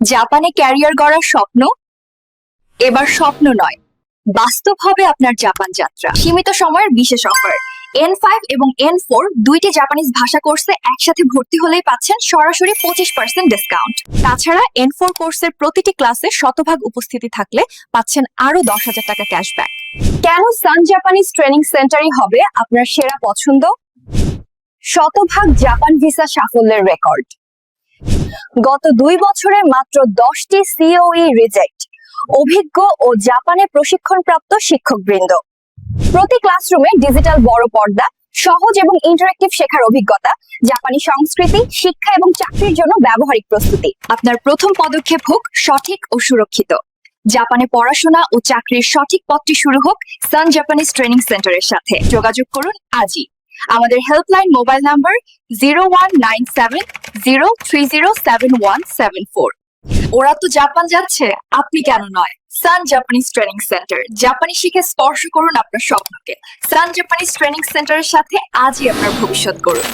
জাপানে ক্যারিয়ার গড়ার স্বপ্ন? এবার স্বপ্ন নয়, বাস্তব হবে আপনার জাপান যাত্রা। সীমিত সময়ের বিশেষ অফার। এন ফাইভ এবং এন ফোর দুইটি জাপানিজ ভাষা কোর্সে একসাথে ভর্তি হলেই পাচ্ছেন সরাসরি পঁচিশ পার্সেন্ট ডিসকাউন্ট তাছাড়া এন ফোর কোর্সের প্রতিটি ক্লাসে শতভাগ উপস্থিতি থাকলে পাচ্ছেন আরও দশ হাজার টাকা ক্যাশব্যাক। কেন সান জাপানিজ ট্রেনিং সেন্টারই হবে আপনার সেরা পছন্দ? শতভাগ জাপান ভিসা সাফল্যের রেকর্ড। গত দুই বছরে মাত্র দশটি সিওই রিজেক্ট অভিজ্ঞ ও জাপানে প্রশিক্ষণপ্রাপ্ত শিক্ষকবৃন্দ। প্রতি ক্লাসরুমে ডিজিটাল বড় পর্দা, সহজ এবং ইন্টারেক্টিভ শেখার অভিজ্ঞতা, জাপানি সংস্কৃতি, শিক্ষা এবং চাকরির জন্য ব্যবহারিক প্রস্তুতি। আপনার প্রথম পদক্ষেপ হোক সঠিক ও সুরক্ষিত। জাপানে পড়াশোনা ও চাকরির সঠিক পথটি শুরু হোক সান জাপানিজ ট্রেনিং সেন্টারের সাথে। যোগাযোগ করুন আজই। আমাদের helpline mobile number zero one nine seven zero three zero seven one seven four ওরা তো জাপান যাচ্ছে, আপনি কেন নয়? সান জাপানিজ ট্রেনিং সেন্টার জাপানি শিখে স্পর্শ করুন আপনার স্বপ্নকে। সান জাপানিজ ট্রেনিং সেন্টারের সাথে আজই আপনার ভবিষ্যৎ করুন